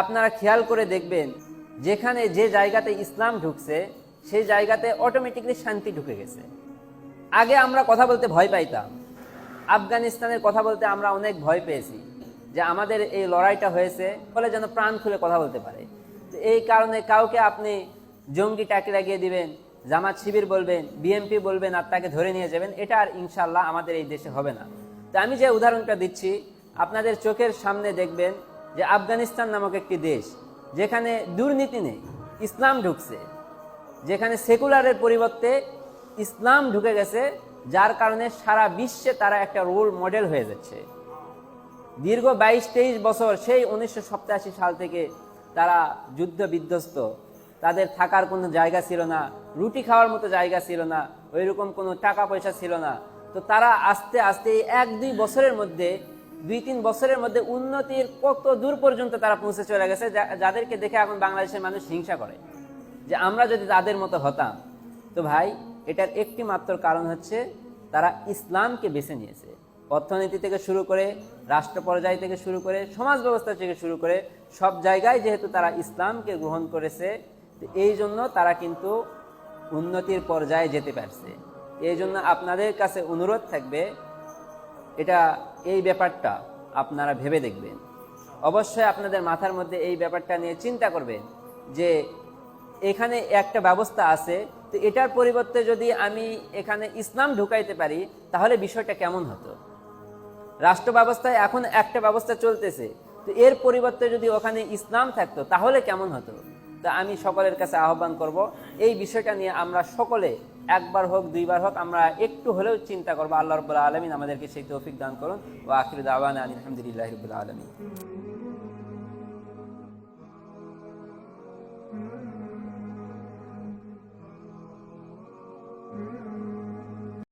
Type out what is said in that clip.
আপনারা খেয়াল করে দেখবেন, যেখানে যে জায়গাতে ইসলাম ঢুকছে, সেই জায়গাতে অটোমেটিকলি শান্তি ঢুকে গেছে। আগে আমরা কথা বলতে ভয় পাইতাম। আফগানিস্তানের কথা বলতে আমরা অনেক ভয় পেয়েছি যে আমাদের এই লড়াইটা হয়েছে, ফলে যেন প্রাণ খুলে কথা বলতে পারে। এই কারণে কাউকে আপনি জঙ্গি টাকি লাগিয়ে দিবেন, জামাত শিবির বলবেন বিএমপি বলবেন, আর তাকে ধরে নিয়ে যাবেন, এটা আর ইনশাল্লাহ আমাদের এই দেশে হবে না। তো আমি যে উদাহরণটা দিচ্ছি, আপনাদের চোখের সামনে দেখবেন যে আফগানিস্তান নামক একটি দেশ, যেখানে দুর্নীতি নেই, ইসলাম ঢুকছে। যেখানে সেকুলারের পরিবর্তে ইসলাম ঢুকে গেছে, যার কারণে সারা বিশ্বে তারা একটা রোল মডেল হয়ে যাচ্ছে। দীর্ঘ বাইশ তেইশ বছর সেই উনিশশো সাতাশি সাল থেকে তারা যুদ্ধ বিধ্বস্ত। তাদের থাকার কোনো জায়গা ছিল না, রুটি খাওয়ার মতো জায়গা ছিল না, ওইরকম কোনো টাকা পয়সা ছিল না। তো তারা আস্তে আস্তে এক দুই বছরের মধ্যে দুই তিন বছরের মধ্যে উন্নতির কত দূর পর্যন্ত তারা পৌঁছে চলে গেছে যাদেরকে দেখে এখন বাংলাদেশের মানুষ হিংসা করে। যে আমরা যদি তাদের মতো হতাম, তো ভাই, এটার একটি মাত্র কারণ হচ্ছে তারা ইসলামকে বেছে নিয়েছে। অর্থনীতি থেকে শুরু করে, রাষ্ট্র পর্যায় থেকে শুরু করে, সমাজ ব্যবস্থা থেকে শুরু করে, সব জায়গায় যেহেতু তারা ইসলামকে গ্রহণ করেছে এই জন্য তারা কিন্তু উন্নতির পর্যায়ে যেতে পারছে। এই জন্য আপনাদের কাছে অনুরোধ থাকবে এটা এই ব্যাপারটা আপনারা ভেবে দেখবেন। অবশ্যই আপনাদের মাথার মধ্যে এই ব্যাপারটা নিয়ে চিন্তা করবেন যে এখানে একটা ব্যবস্থা আছে, তো এটার পরিবর্তে যদি আমি এখানে ইসলাম ঢুকাইতে পারি, তাহলে বিষয়টা কেমন হতো? রাষ্ট্র ব্যবস্থায় এখন একটা ব্যবস্থা চলতেছে, তো এর পরিবর্তে যদি ওখানে ইসলাম থাকতো, তাহলে কেমন হতো? তা আমি সকলের কাছে আহ্বান করব। এই বিষয়টা নিয়ে আমরা সকলে একবার হোক, দুইবার হোক, আমরা একটু হলেও চিন্তা করব। আল্লাহ রবুল্লা আলমিন আমাদেরকে সেই তৌফিক দান করুন। ও আখির দাওয়ান আলহামদুলিল্লাহ রবুল্লা আলমিন।